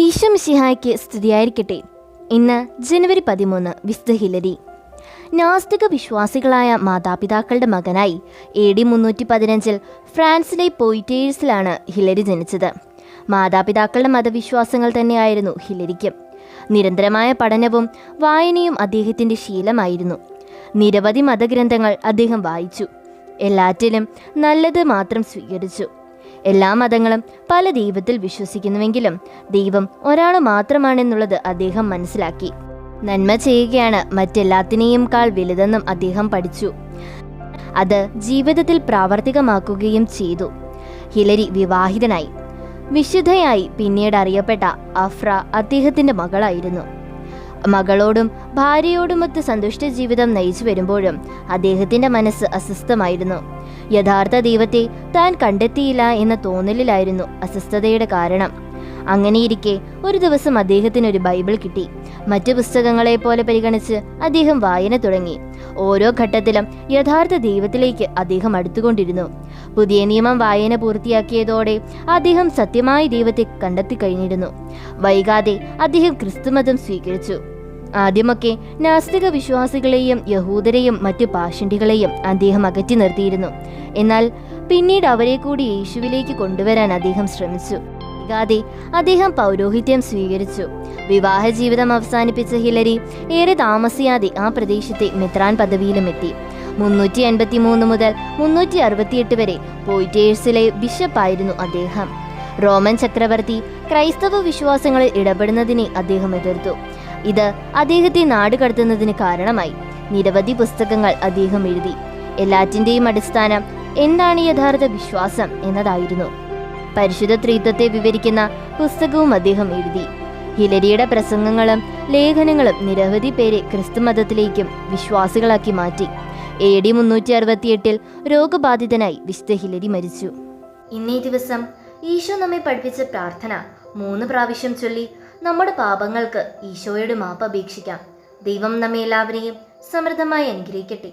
ഈശോ മിശിഹായ്ക്ക് സ്തുതിയായിരിക്കട്ടെ. ഇന്ന് ജനുവരി പതിമൂന്ന് വിശുദ്ധ ഹിലരി നാസ്തിക വിശ്വാസികളായ മാതാപിതാക്കളുടെ മകനായി എ ഡി മുന്നൂറ്റി പതിനഞ്ചിൽ ഫ്രാൻസിലെ പോയിറ്റേഴ്സിലാണ് ഹിലരി ജനിച്ചത്. മാതാപിതാക്കളുടെ മതവിശ്വാസങ്ങൾ തന്നെയായിരുന്നു ഹിലരിക്ക്. നിരന്തരമായ പഠനവും വായനയും അദ്ദേഹത്തിന്റെ ശീലമായിരുന്നു. നിരവധി മതഗ്രന്ഥങ്ങൾ അദ്ദേഹം വായിച്ചു. എല്ലാറ്റിലും നല്ലത് മാത്രം സ്വീകരിച്ചു. എല്ലാ മതങ്ങളും പല ദൈവത്തിൽ വിശ്വസിക്കുന്നുവെങ്കിലും ദൈവം ഒരാൾ മാത്രമാണെന്നുള്ളത് അദ്ദേഹം മനസ്സിലാക്കി. നന്മ ചെയ്യുകയാണ് മറ്റെല്ലാത്തിനെയും കാൾ വലുതെന്നും അദ്ദേഹം പഠിച്ചു. അത് ജീവിതത്തിൽ പ്രാവർത്തികമാക്കുകയും ചെയ്തു. ഹിലരി വിവാഹിതനായി. വിശുദ്ധയായി പിന്നീട് അറിയപ്പെട്ട അഫ്ര അദ്ദേഹത്തിന്റെ മകളായിരുന്നു. മകളോടും ഭാര്യയോടുമൊത്ത് സന്തുഷ്ട ജീവിതം നയിച്ചു വരുമ്പോഴും അദ്ദേഹത്തിന്റെ മനസ്സ് അസ്വസ്ഥമായിരുന്നു. യഥാർത്ഥ ദൈവത്തെ താൻ കണ്ടെത്തിയില്ല എന്ന തോന്നലിലായിരുന്നു അസ്വസ്ഥതയുടെ കാരണം. അങ്ങനെയിരിക്കെ ഒരു ദിവസം അദ്ദേഹത്തിന് ഒരു ബൈബിൾ കിട്ടി. മറ്റു പുസ്തകങ്ങളെ പോലെ പരിഗണിച്ച് അദ്ദേഹം വായന തുടങ്ങി. ഓരോ ഘട്ടത്തിലും യഥാർത്ഥ ദൈവത്തിലേക്ക് അദ്ദേഹം അടുത്തുകൊണ്ടിരുന്നു. പുതിയ നിയമം വായന പൂർത്തിയാക്കിയതോടെ അദ്ദേഹം സത്യമായ ദൈവത്തെ കണ്ടെത്തി കഴിഞ്ഞിരുന്നു. വൈകാതെ അദ്ദേഹം ക്രിസ്തുമതം സ്വീകരിച്ചു. ആദ്യമൊക്കെ നാസ്തിക വിശ്വാസികളെയും യഹൂദരെയും മറ്റു പാഷണ്ടികളെയും അദ്ദേഹം അകറ്റി നിർത്തിയിരുന്നു. എന്നാൽ പിന്നീട് അവരെ കൂടി യേശുവിലേക്ക് കൊണ്ടുവരാൻ അദ്ദേഹം ശ്രമിച്ചു. വൈകാതെ അദ്ദേഹം പൗരോഹിത്യം സ്വീകരിച്ചു. വിവാഹ ജീവിതം അവസാനിപ്പിച്ച ഹിലരി ഏറെ താമസിയാതെ ആ പ്രദേശത്തെ മിത്രാൻ പദവിയിലും എത്തി. മുന്നൂറ്റി എൺപത്തി മൂന്ന് മുതൽ മുന്നൂറ്റി അറുപത്തിയെട്ട് വരെ പോയിറ്റേഴ്സിലെ ബിഷപ്പായിരുന്നു അദ്ദേഹം. റോമൻ ചക്രവർത്തി ക്രൈസ്തവ വിശ്വാസങ്ങളിൽ ഇടപെടുന്നതിനെ അദ്ദേഹം എതിർത്തു. ഇത് അദ്ദേഹത്തെ നാടുകടത്തുന്നതിന് കാരണമായി. നിരവധി പുസ്തകങ്ങൾ അദ്ദേഹം എഴുതി. എല്ലാറ്റിന്റെയും അടിസ്ഥാനം എന്താണ് യഥാർത്ഥ വിശ്വാസം എന്നതായിരുന്നു. പരിശുദ്ധ ത്രിത്വത്തെ വിവരിക്കുന്ന പുസ്തകവും അദ്ദേഹം എഴുതി. ഹിലരിയുടെ പ്രസംഗങ്ങളും ലേഖനങ്ങളും നിരവധി പേരെ ക്രിസ്തുമതത്തിലേക്കും വിശ്വാസികളാക്കി മാറ്റി. എ ഡി മുന്നൂറ്റി അറുപത്തിയെട്ടിൽ രോഗബാധിതനായി വിശുദ്ധ ഹിലരി മരിച്ചു. ഇന്നേ ദിവസം ഈശോ നമ്മെ പഠിപ്പിച്ച പ്രാർത്ഥന മൂന്ന് പ്രാവശ്യം ചൊല്ലി നമ്മുടെ പാപങ്ങൾക്ക് ഈശോയുടെ മാപ്പ് അപേക്ഷിക്കാം. ദൈവം നമ്മെ എല്ലാവരെയും സമൃദ്ധമായി അനുഗ്രഹിക്കട്ടെ.